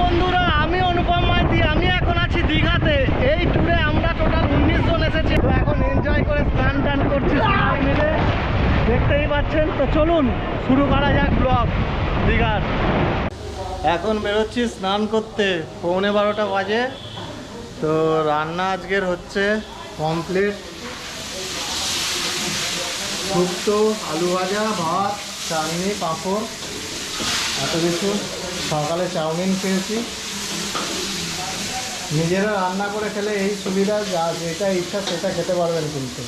বন্ধুরা, আমি অনুপম মাইতি, আমি এখন আছি দীঘাতে। এই ট্যুরে আমরা টোটাল উনিশ জন এসেছি। এখন এনজয় করে স্নান টান করছি সবাই মিলে। দেখতেই পাচ্ছেন? তো চলুন, শুরু করা যাক ব্লগ দীঘার। এখন বেরোচ্ছি স্নান করতে। পৌনে বারোটা বাজে। তো রান্না আজকের হচ্ছে কমপ্লিট শুক্তো, আলু ভাজা, ভাত, চাটনি, পাঁপড়, এত কিছু। সকালে চাউমিন খেয়েছি। নিজেরা রান্না করে খেলে এই সুবিধা, যা যেটা ইচ্ছা সেটা খেতে পারবেন কিন্তু।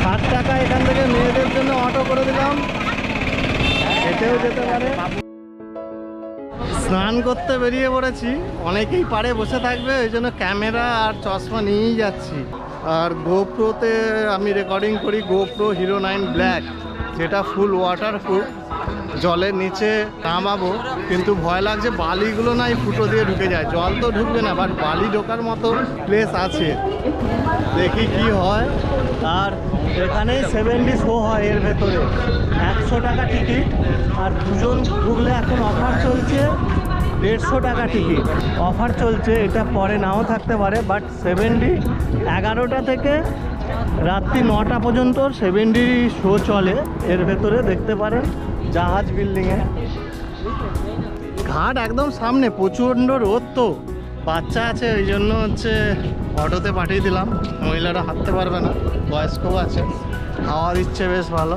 ষাট টাকা এখান থেকে মেয়েদের জন্য অটো করে দিলাম। হেঁটেও যেতে পারে। স্নান করতে বেরিয়ে পড়েছি। অনেকেই পারে বসে থাকবে, ওই জন্য ক্যামেরা আর চশমা নিয়েই যাচ্ছি। আর গোপ্রোতে আমি রেকর্ডিং করি গোপ্রো হিরো নাইন ব্ল্যাক যেটা ফুল ওয়াটার প্রুফ জলের নিচে নামাবো, কিন্তু ভয় লাগছে বালিগুলো নাই ফুটো দিয়ে ঢুকে যায়। জল তো ঢুকবে না বাট বালি ঢোকার মতো প্লেস আছে। দেখি কি হয়। আর এখানেই সেভেন্টি শো হয় এর ভেতরে। একশো টাকা টিকিট আর দুজন ঢুকলে এখন অফার চলছে দেড়শো টাকা টিকিট অফার চলছে, এটা পরে নাও থাকতে পারে বাট সেভেন্টি এগারোটা থেকে রাত্রি নটা পর্যন্ত সেভেন্টি শো চলে। এর ভেতরে দেখতে পারেন জাহাজ বিল্ডিংয়ে ঘাট একদম সামনে, প্রচণ্ড রোদ তো। বাচ্চা আছে, ওই জন্য হচ্ছে অটোতে পাঠিয়ে দিলাম। মহিলারা হাঁটতে পারবে না, বয়স্কও আছে। হাওয়া দিচ্ছে বেশ ভালো।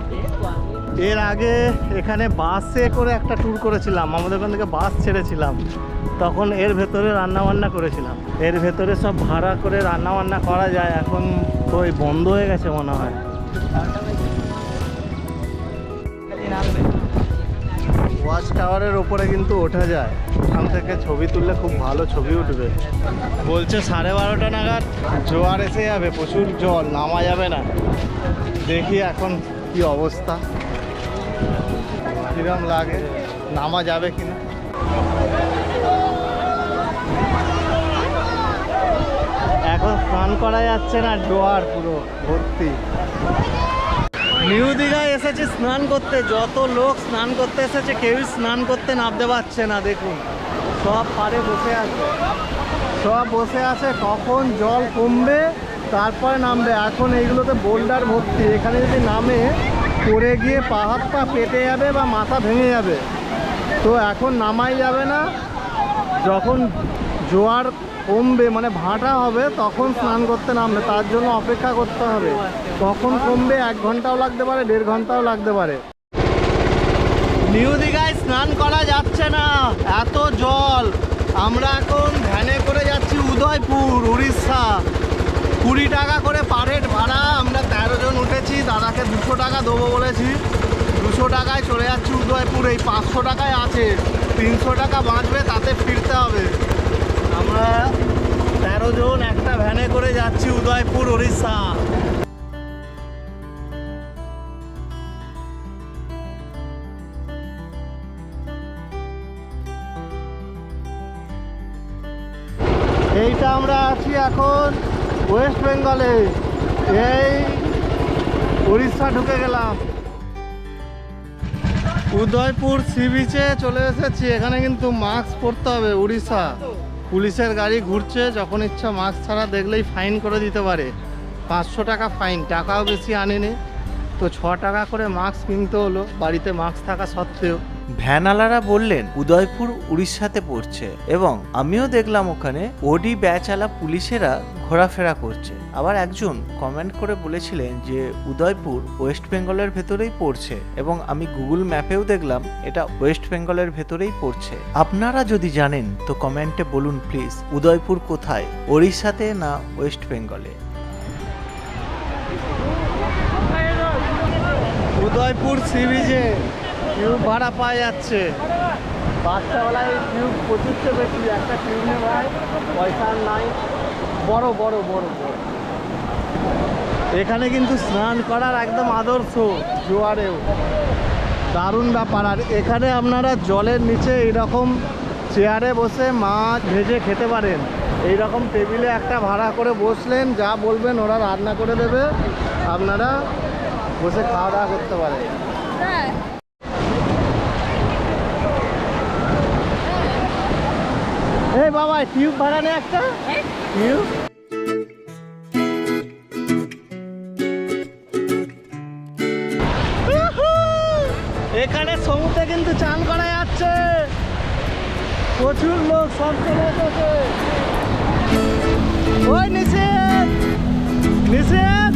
এর আগে এখানে বাসে করে একটা ট্যুর করেছিলাম, আমাদের ওখান থেকে বাস ছেড়েছিলাম। তখন এর ভেতরে রান্না বান্না করেছিলাম। এর ভেতরে সব ভাড়া করে রান্না বান্না করা যায়, এখন তো ওই বন্ধ হয়ে গেছে মনে হয়। ওয়াচ টাওয়ারের ওপরে কিন্তু ওঠা যায়। ওখান থেকে ছবি তুললে খুব ভালো ছবি উঠবে। বলছে সাড়ে বারোটা নাগাদ জোয়ার এসে যাবে, প্রচুর জল, নামা যাবে না। দেখি এখন কি অবস্থা। কিরম লাগে, নামা যাবে কিনা? এখন স্নান করা যাচ্ছে না জোয়ার পুরো ভর্তি। নিউ দীঘায় এসেছে স্নান করতে, যত লোক স্নান করতে এসেছে, কেউই স্নান করতে নামতে পারছে না, দেখুন। সব পাড়ে বসে আছে। সব বসে আছে, কখন জল কমবে, তারপরে নামবে। এখন এইগুলোতে বোল্ডার ভর্তি, এখানে যদি নামে পড়ে গিয়ে পা হাত পা পেটে যাবে বা মাথা ভেঙে যাবে, তো এখন নামাই যাবে না। যখন জোয়ার কমবে মানে ভাটা হবে, তখন স্নান করতে নামবে, তার জন্য অপেক্ষা করতে হবে। কখন কমবে, এক ঘন্টাও লাগতে পারে, দেড় ঘন্টাও লাগতে পারে। নিউ দীঘায় স্নান করা যাচ্ছে না, এত জল। আমরা এখন ভ্যানে করে যাচ্ছি উদয়পুর, উড়িষ্যা। কুড়ি টাকা করে পার হেড ভাড়া, আমরা দাদাকে দুশো টাকা দেবো বলেছি। দুশো টাকায় চলে যাচ্ছি উদয়পুর, এই পাঁচশো টাকায় আছে। তিনশো টাকা বাঁচবে, তাতে ফিরতে হবে। আমরা তেরো জন একটা ভ্যানে করে যাচ্ছি উদয়পুর উড়িষ্যা এইটা আমরা আছি এখন ওয়েস্ট বেঙ্গলে এই উড়িষ্যা ঢুকে গেলাম। উদয়পুর সি বিচে চলে এসেছি। এখানে কিন্তু মাস্ক পরতে হবে উড়িষ্যা। পুলিশের গাড়ি ঘুরছে, যখন ইচ্ছা মাস্ক ছাড়া দেখলেই ফাইন করে দিতে পারে। পাঁচশো টাকা ফাইন টাকাও বেশি আনেনি। তো ছ টাকা করে মাস্ক কিনতে হলো, বাড়িতে মাস্ক থাকা সত্ত্বেও। ভ্যানওয়ালারা বললেন, উদয়পুর উড়িষ্যাতে পড়ছে এবং আমিও দেখলাম ওখানে ওডি ব্যাচওয়ালা পুলিশেরা ঘোরাফেরা করছে। আবার একজন কমেন্ট করে বলেছিলেন যে, উদয়পুর ওয়েস্ট বেঙ্গলের ভেতরেই পড়ছে এবং আমি গুগল ম্যাপেও দেখলাম, এটা ওয়েস্ট বেঙ্গলের ভেতরেই পড়ছে। আপনারা যদি জানেন, তো কমেন্টে বলুন প্লিজ, উদয়পুর কোথায়, ওড়িশাতে না ওয়েস্ট বেঙ্গলে? উদয়পুর সি বিচে টিউব ভাড়া পাওয়া যাচ্ছে। বাচ্চাওয়ালায় টিউব প্রচুরতে বেশি একটা টিউব নে ভাই পয়সা নাই। বড় বড় বড় বড়। এখানে কিন্তু স্নান করার একদম আদর্শ জোয়ারেও। দারুণ ব্যাপার। আর এখানে আপনারা জলের নিচে এইরকম চেয়ারে বসে মাছ ভেজে খেতে পারেন। এইরকম টেবিলে একটা ভাড়া করে বসলেন যা বলবেন ওরা রান্না করে দেবে। আপনারা বসে খাওয়া দাওয়া করতে পারেন। এই বাবা, টিউব ভাড়া নে একটা? টিউব? এখানে সমুদ্রে কিন্তু চান করা যাচ্ছে। প্রচুর লোক সব চলে এসেছে। ওই নিষেধ নিষেধ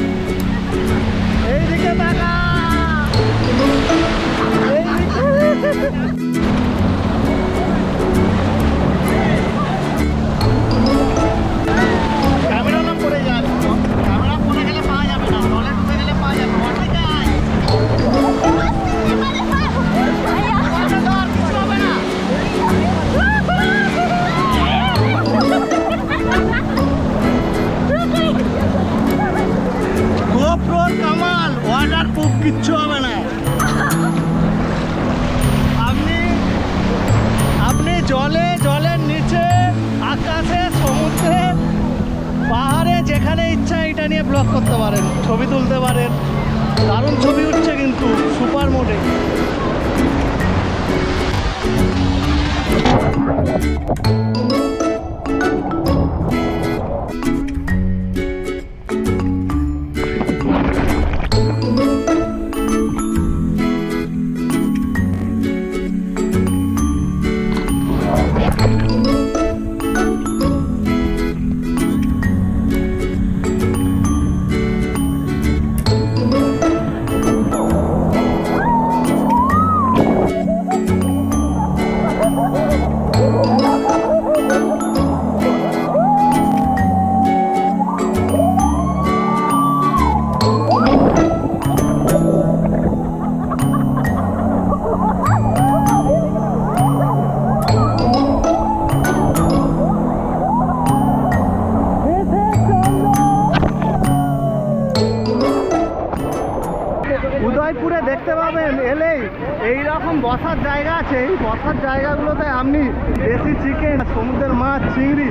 বসার জায়গাগুলোতে আপনি দেশি চিকেন সমুদ্রের মাছ, চিংড়ি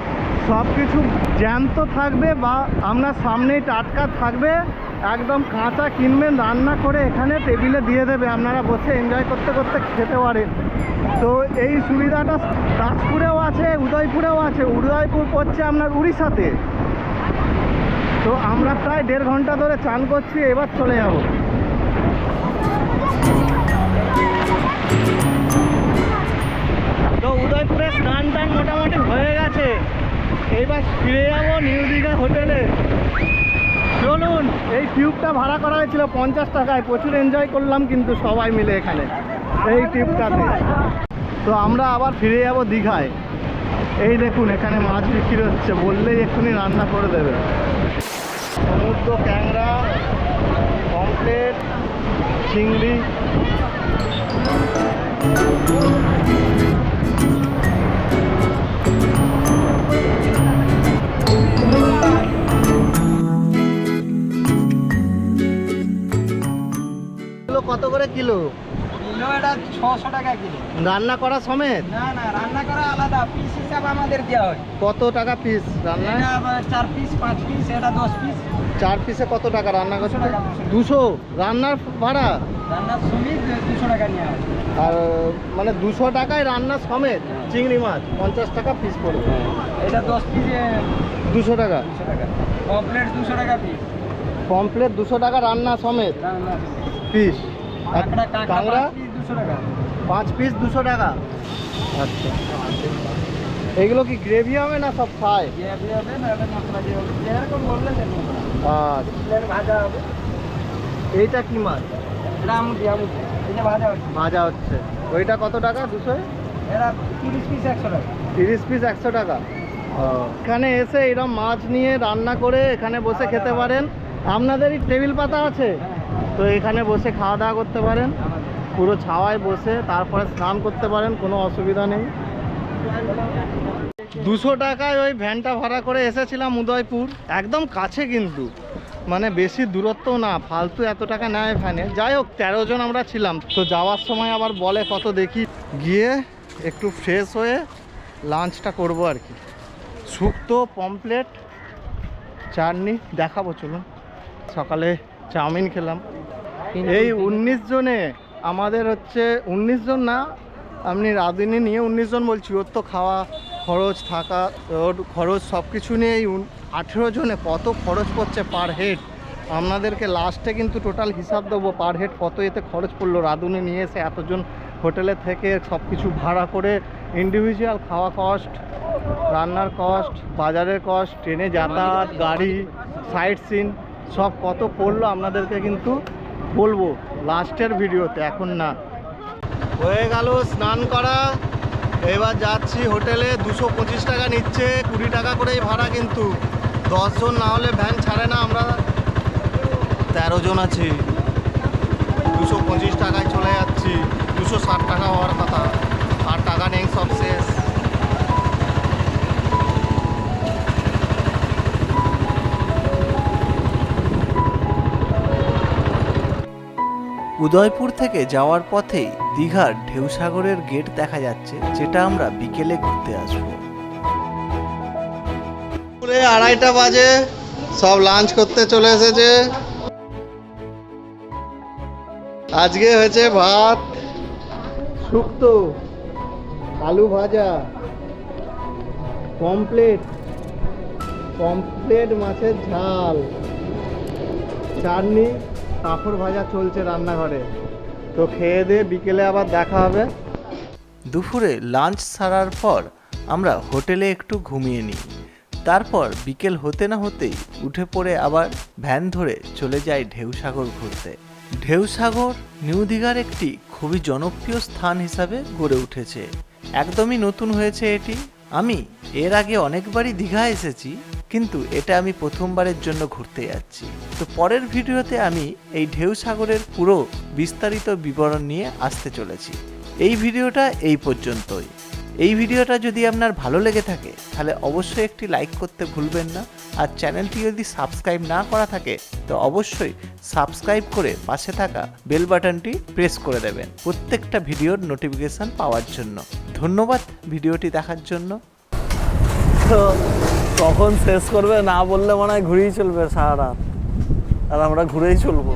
সব কিছু জ্যান্ত থাকবে বা আপনার সামনেই টাটকা থাকবে। একদম কাঁচা কিনবেন, রান্না করে এখানে টেবিলে দিয়ে দেবে। আপনারা বসে এনজয় করতে করতে খেতে পারেন। তো এই সুবিধাটা তাজপুরেও আছে, উদয়পুরেও আছে। উদয়পুর পড়ছে আপনার উড়িষ্যাতে। তো আমরা প্রায় দেড় ঘণ্টা ধরে চান করছি, এবার চলে যাব। টান মোটামুটি হয়ে গেছে। এইবার ফিরে যাব নিউ দীঘা হোটেলে। চলুন, এই টিউবটা ভাড়া করা হয়েছিল পঞ্চাশ টাকায়। প্রচুর এনজয় করলাম কিন্তু সবাই মিলে এখানে। এই টিউবটাতে তো আমরা আবার ফিরে যাব দীঘায়। এই দেখুন, এখানে মাছ বিক্রি হচ্ছে। বললেই এক্ষুনি রান্না করে দেবে। সমুদ্র ক্যাংরা পমপ্লেট চিংড়ি। কত করে কিলো? কিলো এটা ছশো টাকা কিলো। রান্না করা সমেত? না না রান্না করা আলাদা। পিস হিসাবে আমাদের দেওয়া হয়। কত টাকা পিস রান্না চার পিস পাঁচ পিস এটা দশ পিস। চার পিসে কত টাকা রান্না করছে দুশো রান্নার ভাড়া? রান্নার সমিত দুশো টাকা নেওয়া আর মানে দুশো টাকায় রান্না সমেত চিংড়ি মাছ পঞ্চাশ টাকা পিস পড়বে। এটা দশ পিস দুশো টাকা? দুশো টাকা। কমপ্লেট দুশো টাকা পিস। কমপ্লেট দুশো টাকা রান্না সমেত। পিস? কাঁকড়া পাঁচ পিস দুশো টাকা। আচ্ছা। এগুলো কি গ্রেভি হবে না সব ফ্রাই আচ্ছা। এইটা কি মাছ? ভাজা হচ্ছে। ওইটা কত টাকা দুশো তিরিশ পিস একশো টাকা। তিরিশ পিস একশো টাকা। এখানে এসে এরকম মাছ নিয়ে রান্না করে এখানে বসে খেতে পারেন। আপনাদেরই টেবিল পাতা আছে? তো এখানে বসে খাওয়া দাওয়া করতে পারেন, পুরো ছাওয়ায় বসে তারপরে স্নান করতে পারেন, কোনো অসুবিধা নেই। দুশো টাকায় ওই ভ্যানটা ভাড়া করে এসেছিলাম উদয়পুর, একদম কাছে কিন্তু। মানে বেশি দূরত্ব না, ফালতু এত টাকা নেয় ভ্যানে। যাই হোক, তেরো জন আমরা ছিলাম, তো যাওয়ার সময় আবার বলে কত দেখি। গিয়ে একটু ফ্রেশ হয়ে লাঞ্চটা করব আর কি। শুক্তো পমপ্লেট চাটনি, দেখাবো, চলুন। সকালে চাউমিন খেলাম। এই উনিশ জনে আমাদের হচ্ছে উনিশ জন না আপনি রাঁধুনি নিয়ে উনিশ জন বলছি ওর তো খাওয়া খরচ থাকা ওর খরচ সব কিছু নিয়েই আঠেরো জনে কত খরচ পড়ছে পার হেড আপনাদেরকে লাস্টে কিন্তু টোটাল হিসাব দেবো পার হেড কত এতে খরচ পড়ল। রাঁধুনি নিয়ে এসে এতজন হোটেলে থেকে সব কিছু ভাড়া করে ইন্ডিভিজুয়াল খাওয়া কস্ট রান্নার কস্ট বাজারের কস্ট ট্রেনে যাতায়াত গাড়ি সাইট সিন সব কত পড়ল আপনাদেরকে কিন্তু বলব লাস্টের ভিডিওতে, এখন না। হয়ে গেল স্নান করা, এবার যাচ্ছি হোটেলে, দুশো পঁচিশ টাকা নিচ্ছে, কুড়ি টাকা করেই ভাড়া কিন্তু। দশজন না হলে ভ্যান ছাড়ে না আমরা। তেরো জন আছি। দুশো পঁচিশ টাকায় চলে যাচ্ছি। দুশো ষাট টাকা হওয়ার কথা। আর টাকা নেই, সব শেষ। উদয়পুর থেকে যাওয়ার পথেই দীঘার ঢেউসাগরের গেট দেখা যাচ্ছে, যেটা আমরা বিকেলে ঘুরতে আসব। আড়াইটা বাজে, সব লাঞ্চ করতে চলে এসেছে। আজকে হয়েছে ভাত, শুক্তো, আলু ভাজা কমপ্লেট কমপ্লেট মাছের ঝাল, চাটনি। পাঁপড় ভাজা চলছে রান্নাঘরে। তো খেয়ে দিয়ে বিকেলে আবার দেখা হবে। দুপুরে লাঞ্চ সারার পর আমরা হোটেলে একটু ঘুমিয়ে নিই। তারপর বিকেল হতে না হতেই উঠে পড়ে আবার ভ্যান ধরে চলে যাই ঢেউসাগর ঘুরতে। ঢেউসাগর নিউ দীঘার একটি খুবই জনপ্রিয় স্থান হিসাবে গড়ে উঠেছে। একদমই নতুন হয়েছে এটি। আমি এর আগে অনেকবারই দীঘা এসেছি। কিন্তু এটা আমি প্রথমবারের জন্য ঘুরতে যাচ্ছি। তো পরের ভিডিওতে আমি এই ঢেউ সাগরের পুরো বিস্তারিত বিবরণ নিয়ে আসতে চলেছি। এই ভিডিওটা এই পর্যন্তই। এই ভিডিওটা যদি আপনার ভালো লেগে থাকে, তাহলে অবশ্যই একটি লাইক করতে ভুলবেন না। আর চ্যানেলটি যদি সাবস্ক্রাইব না করা থাকে, তো অবশ্যই সাবস্ক্রাইব করে পাশে থাকা বেল বাটনটি প্রেস করে দেবেন প্রত্যেকটা ভিডিওর নোটিফিকেশন পাওয়ার জন্য। ধন্যবাদ ভিডিওটি দেখার জন্য। তো কখন শেষ করবে না বললে মনে হয় ঘুরেই চলবে সারা রাত। আর আমরা ঘুরেই চলবো।